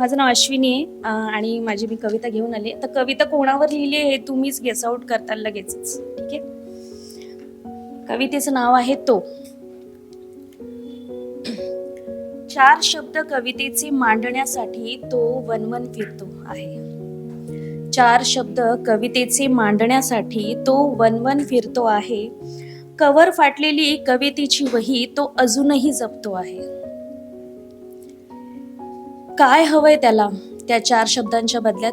माझं नाव अश्विनी आहे आणि माझी मी कविता घेऊन आली तर कविता कोणावर लिहिली आहे हे तुम्हीच गेस आउट करता लगेचच ठीक आहे? कवितेचं नाव आहे तो. चार शब्द कवितेचे मांडण्यासाठी तो वनवन फिरतो आहे. चार शब्द कवितेचे मांडण्यासाठी तो वनवन फिरतो आहे. कवर फाटलेली कवितेची वही तो अजूनही जपतो आहे. काय हवंय त्याला त्या चार शब्दांच्या बदल्यात?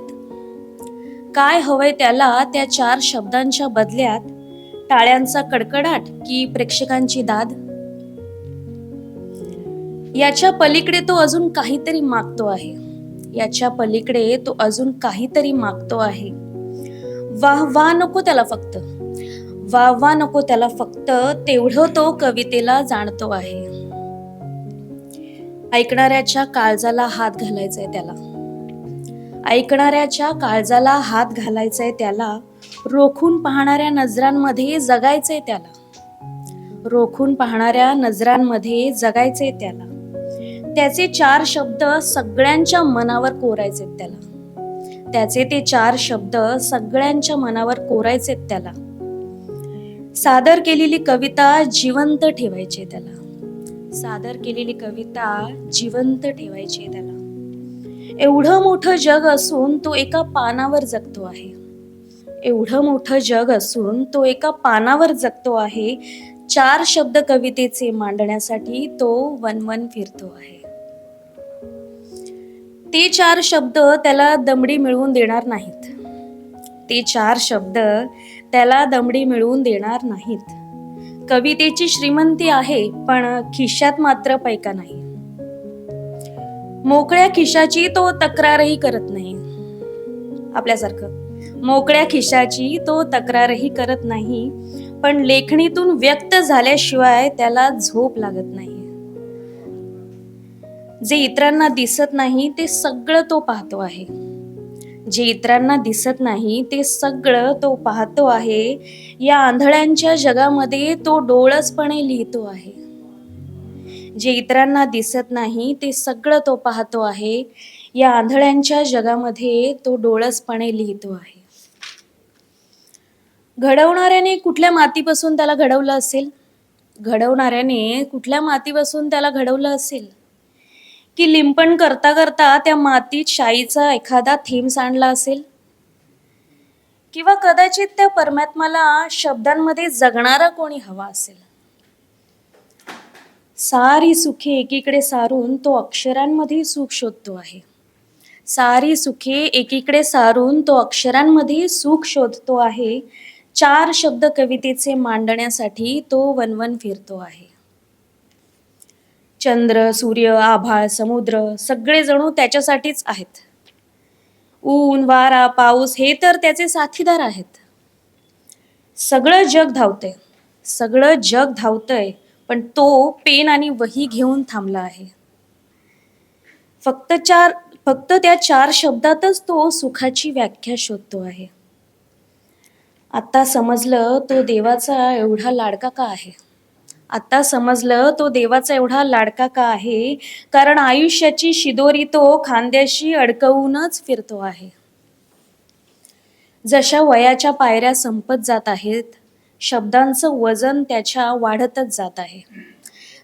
काय हवंय त्याला त्या चार शब्दांच्या बदल्यात? टाळ्यांचा कडकडाट की प्रेक्षकांची दाद? याच्या पलीकडे तो अजून काहीतरी मागतो आहे. याच्या पलीकडे तो अजून काहीतरी मागतो आहे. वाह वाह नको त्याला फक्त. वाह वाह नको त्याला फक्त तेवढं तो कवितेला जाणतो आहे. ऐकणाऱ्याच्या काळजाला हात घालायचाय त्याला. ऐकणाऱ्याच्या काळजाला हात घालायचाय त्याला. रोखून पाहणाऱ्या नजरांमध्ये जगायचंय त्याला. रोखून पाहणाऱ्या नजरांमध्ये जगायचंय त्याला. त्याचे चार शब्द सगळ्यांच्या मनावर कोरायचे त्याला. त्याचे ते चार शब्द सगळ्यांच्या मनावर कोरायचे त्याला. सादर केलेली कविता जिवंत ठेवायची त्याला. सादर केलेली कविता जिवंत ठेवायची आहे त्याला. एवढं मोठं जग असून तो एका पानावर जगतो आहे. एवढं मोठं जग असून तो एका पानावर जगतो आहे. चार शब्द कवितेचे मांडण्यासाठी तो वनवन फिरतो आहे. ते चार शब्द त्याला दमडी मिळवून देणार नाहीत. ते चार शब्द त्याला दमडी मिळवून देणार नाहीत. कवितेची श्रीमंती आहे पण खिशात मात्र पैका नाही. मोकळ्या खिशाची तो तक्रारही करत नाही. आपल्यासारखं. मोकळ्या खिशाची तो तक्रारही करत नाही पण लेखणीतून व्यक्त झाल्याशिवाय त्याला झोप लागत नाही. जे इतरांना दिसत नाही ते सगळं तो पाहतो आहे. जे इतरांना दिसत नाही ते सगळं तो पाहतो आहे. या आंधळ्यांच्या जगामध्ये तो डोळसपणे लिहितो आहे. जे इतरांना दिसत नाही ते सगळं तो पाहतो आहे. या आंधळ्यांच्या जगामध्ये तो डोळसपणे लिहितो आहे. घडवणाऱ्याने कुठल्या मातीपासून त्याला घडवलं असेल? घडवणाऱ्याने कुठल्या मातीपासून त्याला घडवलं असेल? की लिंपण करता करता त्या मातीत शाईचा एखादा थेंब सांडला असेल? किंवा कदाचित त्या परमात्माला शब्दांमध्ये जगणारा कोणी हवा असेल? सारी सुखे एकीकडे सारून तो अक्षरांमध्ये सुख शोधतो आहे. सारी सुखे एकीकडे सारून तो अक्षरांमध्ये सुख शोधतो आहे. चार शब्द कवितेचे मांडण्यासाठी तो वनवन फिरतो आहे. चंद्र सूर्य आभाळ समुद्र सगळे जणू त्याच्यासाठीच आहेत. ऊन वारा पाऊस हे तर त्याचे साथीदार आहेत. सगळं जग धावतंय. सगळं जग धावतंय पण तो पेन आणि वही घेऊन थांबला आहे. फक्त चार फक्त त्या चार शब्दातच तो सुखाची व्याख्या शोधतो आहे. आता समजलं तो देवाचा एवढा लाडका का आहे? आता समजलं तो देवाचा एवढा लाडका का आहे? कारण आयुष्याची शिदोरी तो खांद्याशी अडकवूनच फिरतो आहे. जशा वयाच्या पायऱ्या संपत जात आहेत शब्दांचं वजन त्याच्या वाढतच जात आहे.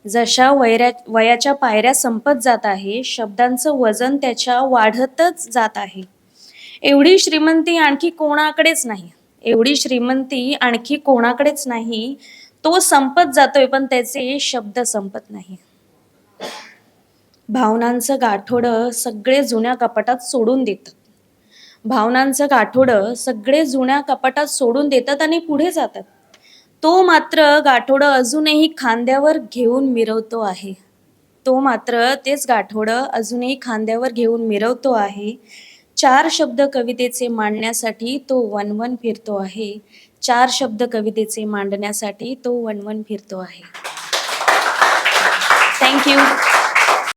जशा वैऱ्या वयाच्या पायऱ्या संपत जात आहे शब्दांचं वजन त्याच्या वाढतच जात आहे. एवढी श्रीमंती आणखी कोणाकडेच नाही. एवढी श्रीमंती आणखी कोणाकडेच नाही तो संपत जातोय पण त्याचे शब्द संपत नाही. भावनांचं गाठोडं सगळे जुन्या कपाटात सोडून देतात. भावनांचं गाठोडं सगळे जुन्या कपाटात सोडून देतात आणि पुढे जातात. तो मात्र गाठोडं अजूनही खांद्यावर घेऊन मिरवतो आहे. तो मात्र तेच गाठोडं अजूनही खांद्यावर घेऊन मिरवतो आहे चार शब्द कवितेचे मांडण्यासाठी तो वनवन फिरतो आहे. चार शब्द कवितेचे मांडण्यासाठी तो वनवन फिरतो आहे. थँक्यू